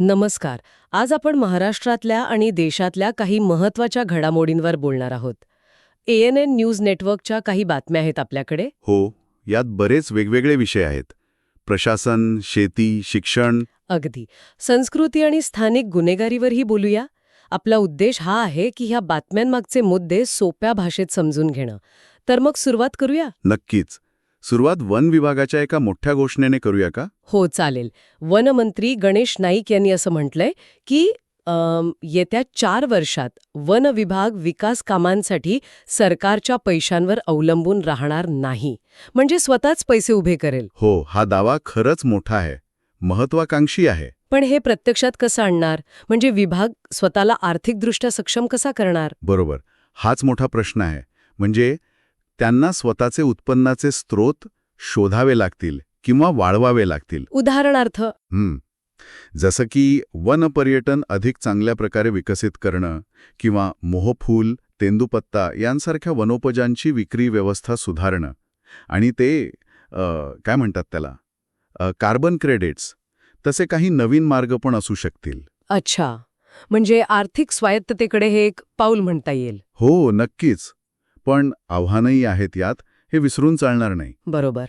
नमस्कार. आज आपण महाराष्ट्रातल्या आणि देशातल्या काही महत्त्वाच्या घडामोडींवर बोलणार आहोत. एन एन न्यूज नेटवर्कच्या काही बातम्या आहेत आपल्याकडे. हो यात बरेच वेगवेगळे विषय आहेत. प्रशासन शेती शिक्षण. अगदी. संस्कृती आणि स्थानिक गुन्हेगारीवरही बोलूया. आपला उद्देश हा आहे की ह्या बातम्यांमागचे मुद्दे सोप्या भाषेत समजून घेणं. तर मग सुरुवात करूया? नक्कीच. सुरुवात वन विभागाच्या एका मोठ्या घोषणेने करूया का? हो चालेल. वनमंत्री गणेश नाईक यांनी असं म्हटलंय की येत्या चार वर्षात वन विभाग विकास कामांसाठी सरकारच्या पैशांवर अवलंबून राहणार नाही. म्हणजे स्वतःच पैसे उभे करेल. हो हा दावा खरंच मोठा आहे. महत्वाकांक्षी आहे. पण हे प्रत्यक्षात कसं आणणार? म्हणजे विभाग स्वतःला आर्थिकदृष्ट्या सक्षम कसा करणार? बरोबर. हाच मोठा प्रश्न आहे. म्हणजे त्यांना स्वतःचे उत्पन्नाचे स्रोत शोधावे लागतील किंवा वाढवावे लागतील. उदाहरणार्थ. जसं की वनपर्यटन अधिक चांगल्या प्रकारे विकसित करणं किंवा मोहफूल तेंदुपत्ता यांसारख्या वनोपजांची विक्री व्यवस्था सुधारणं. आणि ते काय म्हणतात त्याला? कार्बन क्रेडिट्स तसे काही नवीन मार्ग पण असू शकतील. अच्छा. म्हणजे आर्थिक स्वायत्ततेकडे हे एक पाऊल म्हणता येईल. हो नक्कीच. पण आव्हानही आहेत यात हे विसरून चालणार नाही. बरोबर.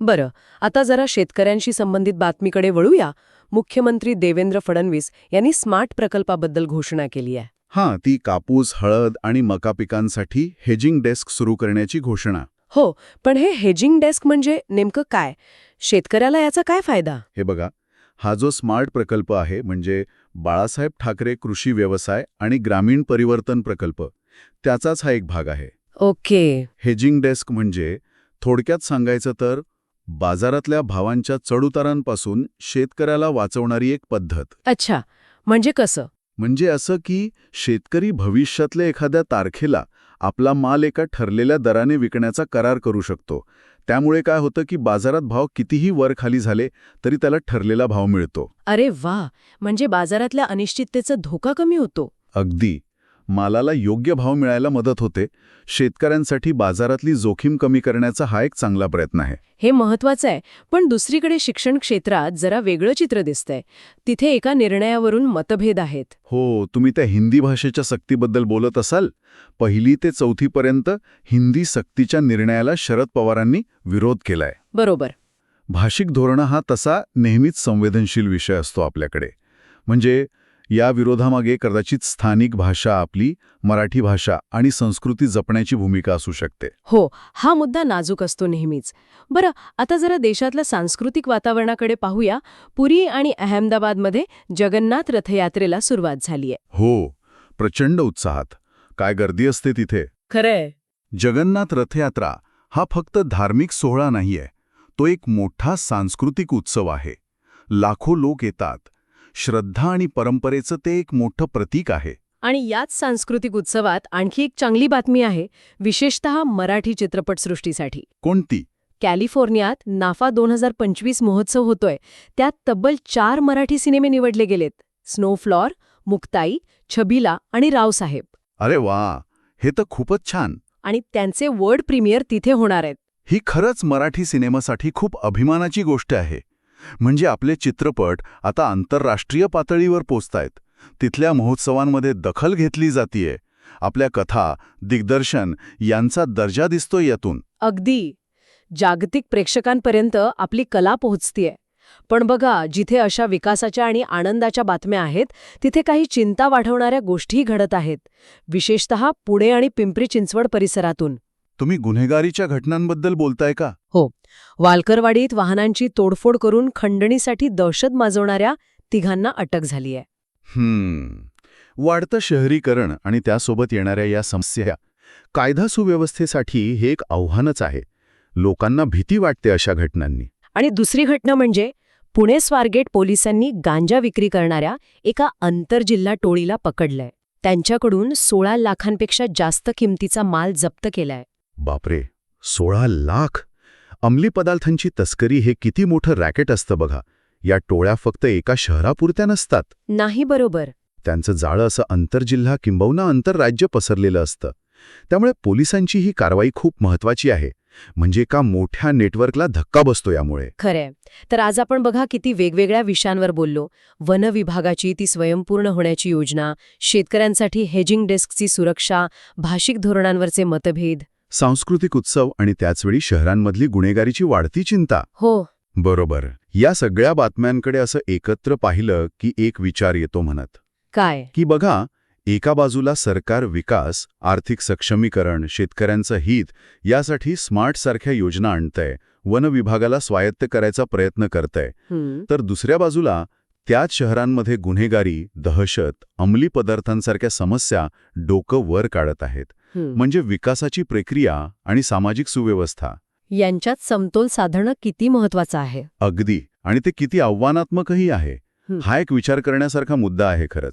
बरं आता जरा शेतकऱ्यांशी संबंधित बातमीकडे वळूया. मुख्यमंत्री देवेंद्र फडणवीस यांनी स्मार्ट प्रकल्पाबद्दल घोषणा केली आहे. हां ती कापूस हळद आणि मका पिकांसाठी हेजिंग डेस्क सुरू करण्याची घोषणा. हो पण हे हेजिंग डेस्क म्हणजे नेमकं काय? शेतकऱ्याला याचा काय फायदा? हे बघा हा जो स्मार्ट प्रकल्प आहे म्हणजे बाळासाहेब ठाकरे कृषी व्यवसाय आणि ग्रामीण परिवर्तन प्रकल्प त्याचाच हा एक भाग आहे. ओके. हेजिंग डेस्क म्हणजे थोडक्यात सांगायचं तर बाजारातल्या भावांच्या चढउतारांपासून शेतकऱ्याला वाचवणारी एक पद्धत. अच्छा. म्हणजे कसं? म्हणजे असं की शेतकरी भविष्यातल्या एखाद्या तारखेला आपला माल एका ठरलेल्या दराने विकण्याचा करार करू शकतो. त्यामुळे काय होतं की बाजारात भाव कितीही वर खाली झाले तरी त्याला ठरलेला भाव मिळतो. अरे वा! म्हणजे बाजारातल्या अनिश्चिततेचा धोका कमी होतो. अगदी. मालाला योग्य भाव मिळायला मदत होते शेतकऱ्यांसाठी बाजारातली जोखीम कमी करण्याचा हा एक चांगला प्रयत्न आहे. हे महत्वाचं आहे पण दुसरीकडे शिक्षण क्षेत्रात जरा वेगळं चित्र दिसतंय. तिथे एका निर्णयावरून मतभेद आहेत. हो तुम्ही त्या हिंदी भाषेच्या सक्तीबद्दल बोलत असाल. पहिली ते चौथीपर्यंत हिंदी सक्तीच्या निर्णयाला शरद पवारांनी विरोध केलाय. बरोबर. भाषिक धोरणं हा तसा नेहमीच संवेदनशील विषय असतो आपल्याकडे. म्हणजे या विरोधामागे कदाचित स्थानिक भाषा आपली मराठी भाषा आणि संस्कृती जपण्याची भूमिका असू शकते. हो हा मुद्दा नाजूक असतो नेहमीच. बरं आता जरा देशातल्या सांस्कृतिक वातावरणाकडे पाहूया. पुरी आणि अहमदाबादमध्ये जगन्नाथ रथयात्रेला सुरुवात झालीय. हो प्रचंड उत्साहात. काय गर्दी असते तिथे? खरंय. जगन्नाथ रथयात्रा हा फक्त धार्मिक सोहळा नाहीये. तो एक मोठा सांस्कृतिक उत्सव आहे. लाखो लोक येतात. श्रद्धा आणि परंपरेचं ते एक मोठं प्रतीक आहे. आणि याच सांस्कृतिक उत्सवात आणखी एक चांगली बातमी आहे विशेषतः मराठी चित्रपटसृष्टीसाठी. कोणती? कॅलिफोर्नियात नाफा दोन हजार पंचवीस महोत्सव होतोय. त्यात तब्बल चार मराठी सिनेमे निवडले गेलेत. स्नोफ्लॉर मुक्ताई छबिला आणि रावसाहेब अरे वा! हे तर खूपच छान. आणि त्यांचे वर्ल्ड प्रीमियर तिथे होणार आहेत. ही खरंच मराठी सिनेमासाठी खूप अभिमानाची गोष्ट आहे. म्हणजे आपले चित्रपट आता आंतरराष्ट्रीय पातळीवर पोचतायत. तिथल्या महोत्सवांमध्ये दखल घेतली जातीये. आपल्या कथा दिग्दर्शन यांचा दर्जा दिसतोय यातून. अगदी. जागतिक प्रेक्षकांपर्यंत आपली कला पोहोचतीये. पण बघा जिथे अशा विकासाच्या आणि आनंदाच्या बातम्या आहेत तिथे काही चिंता वाढवणाऱ्या गोष्टी घडत आहेत. विशेषतः पुणे आणि पिंपरी चिंचवड परिसरातून. तुम्ही गुन्हेगारीच्या घटनांबद्दल बोलताय का? वालकरवाडीत वाहनांची तोडफोड करून खंडणीसाठी दहशत माजवणाऱ्या तिघांना अटक झालीय वाढतं शहरीकरण आणि त्यासोबत येणाऱ्या या समस्या कायदा सुव्यवस्थेसाठी हे एक आव्हानच आहे. लोकांना भीती वाटते अशा घटनांनी. आणि दुसरी घटना म्हणजे पुणे स्वारगेट पोलिसांनी गांजा विक्री करणाऱ्या एका आंतरजिल्हा टोळीला पकडलंय. त्यांच्याकडून सोळा लाखांपेक्षा जास्त किमतीचा माल जप्त केलाय. बापरे! सोळा लाख! अंमली पदार्थांची तस्करी हे किती मोठं रॅकेट असतं बघा. या टोळ्या फक्त एका शहरापुरत्या नसतात. नाही बरोबर. त्यांचं जाळं असं आंतरजिल्हा किंबहुना आंतरराज्य पसरलेलं असतं. त्यामुळे पोलिसांची ही कारवाई खूप महत्वाची आहे. म्हणजे का मोठ्या नेटवर्कला धक्का बसतो यामुळे. खरंय. तर आज आपण बघा किती वेगवेगळ्या विषयांवर बोललो. वन विभागाची ती स्वयंपूर्ण होण्याची योजना शेतकऱ्यांसाठी हेजिंग डेस्कची सुरक्षा भाषिक धोरणांवरचे मतभेद सांस्कृतिक उत्सव आणि त्याचवेळी शहरांमधली गुन्हेगारीची वाढती चिंता. हो. बरोबर. या सगळ्या बातम्यांकडे असं एकत्र पाहिलं की एक विचार येतो म्हणत. काय? की बघा एका बाजूला सरकार विकास आर्थिक सक्षमीकरण शेतकऱ्यांचं हित यासाठी स्मार्ट सारख्या योजना आणतंय वन विभागाला स्वायत्त करायचा प्रयत्न करतंय. तर दुसऱ्या बाजूला त्याच शहरांमध्ये गुन्हेगारी दहशत अंमली पदार्थांसारख्या समस्या डोकं वर काढत आहेत. म्हणजे विकासाची प्रक्रिया आणि सामाजिक सुव्यवस्था. यांच्यात समतोल साधणं किती महत्वाचं आहे? अगदी. आणि ते किती आव्हानात्मकही आहे. हं. एक विचार करण्यासारखा मुद्दा आहे खरंच.